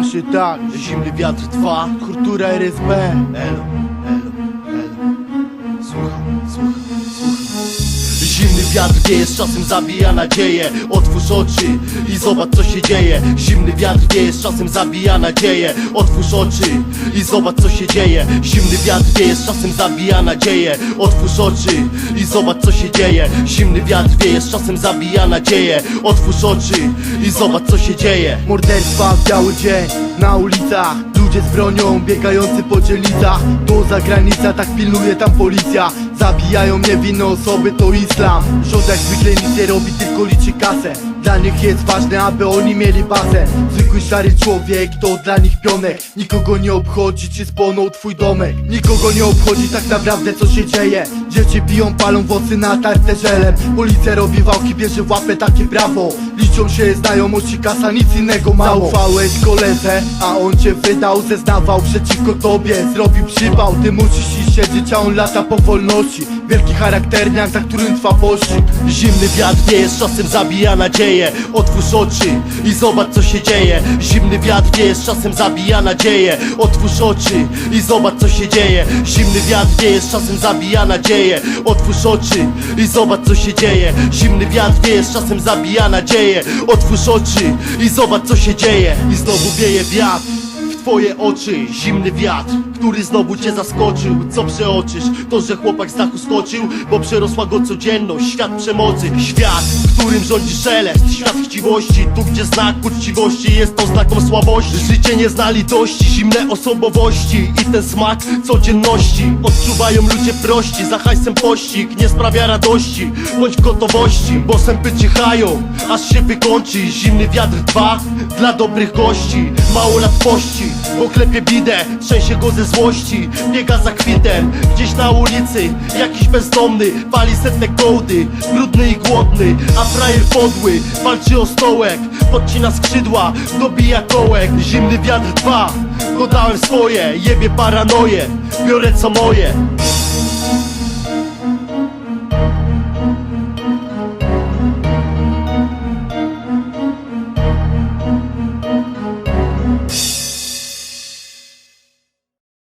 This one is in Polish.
właśnie tak Zimny wiatr trwa, kultura RSB Elo, wiatr wieje, z czasem zabija nadzieję Otwórz oczy i zobacz co się dzieje. Zimny wiatr wieje, z czasem zabija nadzieję Otwórz oczy i zobacz co się dzieje. Zimny wiatr wieje, z czasem zabija nadzieję Otwórz oczy i zobacz co się dzieje. Zimny wiatr wieje, z czasem zabija nadzieję Otwórz oczy i zobacz co się dzieje. Morderstwa w biały dzień na ulicach Ludzie z bronią biegający po dzielnicach. To zagranica, tak pilnuje tam policja. Zabijają niewinne osoby, to islam. Rząd jak zwykle nic nie robi, tylko liczy kasę. Dla nich jest ważne, aby oni mieli bazę. Zwykły szary człowiek, to dla nich pionek. Nikogo nie obchodzi, czy spłonął twój domek. Nikogo nie obchodzi tak naprawdę co się dzieje. Dzieci piją, palą włosy natarte żelem. Policja robi wałki, bierze w łapę takie prawo Liczą się znajomości, kasa, nic innego mało. Zaufałeś koledze, a on cię wydał Zeznawał przeciwko tobie, zrobił przypał Ty musisz iść siedzieć, a on lata po wolności. Wielki charakterniak, za którym trwa pościg. Zimny wiatr wieje, z czasem zabija nadzieję. Otwórz oczy i zobacz co się dzieje. Zimny wiatr wieje, z czasem zabija nadzieję. Otwórz oczy i zobacz co się dzieje. Zimny wiatr wieje, z czasem zabija nadzieję. Otwórz oczy i zobacz co się dzieje. Zimny wiatr wieje, z czasem zabija nadzieję Otwórz oczy i zobacz co się dzieje. I znowu wieje wiatr w twoje oczy. Zimny wiatr, który znowu cię zaskoczył. Co przeoczysz? To, że chłopak z dachu skoczył Bo przerosła go codzienność, świat przemocy Świat, którym rządzi szelest. Świat chciwości, tu gdzie znak uczciwości Jest oznaką słabości. Życie nie zna litości, zimne osobowości I ten smak codzienności. Odczuwają ludzie prości, za hajsem pościg Nie sprawia radości, bądź w gotowości Bo sępy cichają, aż się wykończy. Zimny wiatr dwa, dla dobrych gości. Mało lat pości, bo klepie bidę Trzęsie go ze złości, biega za kwitem Gdzieś na ulicy, jakiś bezdomny Pali setek gołdy, brudny i głodny A frajer podły, walczy o stołek Podcina skrzydła, dobija kołek Zimny wiatr dwa, dodałem swoje Jebie paranoję, biorę co moje